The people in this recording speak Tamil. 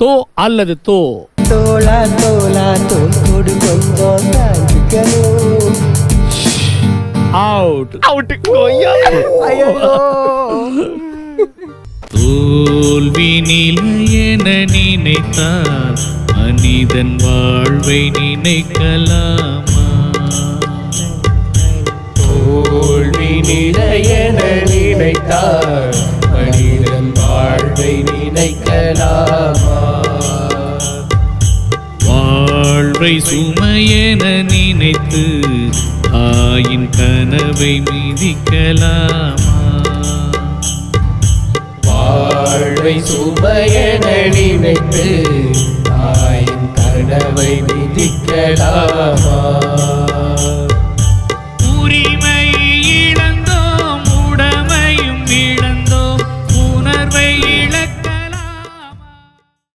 தோ அல்லது தோ. தோளா தோள் கொடு கொஞ்சம் அவுட் ஐயோ. தோல்வி நிலையென நினைத்தால் மனிதன் வாழ்வை நினைக்கலாமா? தோல்வி நிலையென வாழ்வை நினைக்கலாமா? வாழ்வை சுமையென நினைத்து தாயின் கனவை மிதிக்கலாமா? வாழ்வை சுமையென நினைத்து தாயின் கனவை விதிக்கலாமா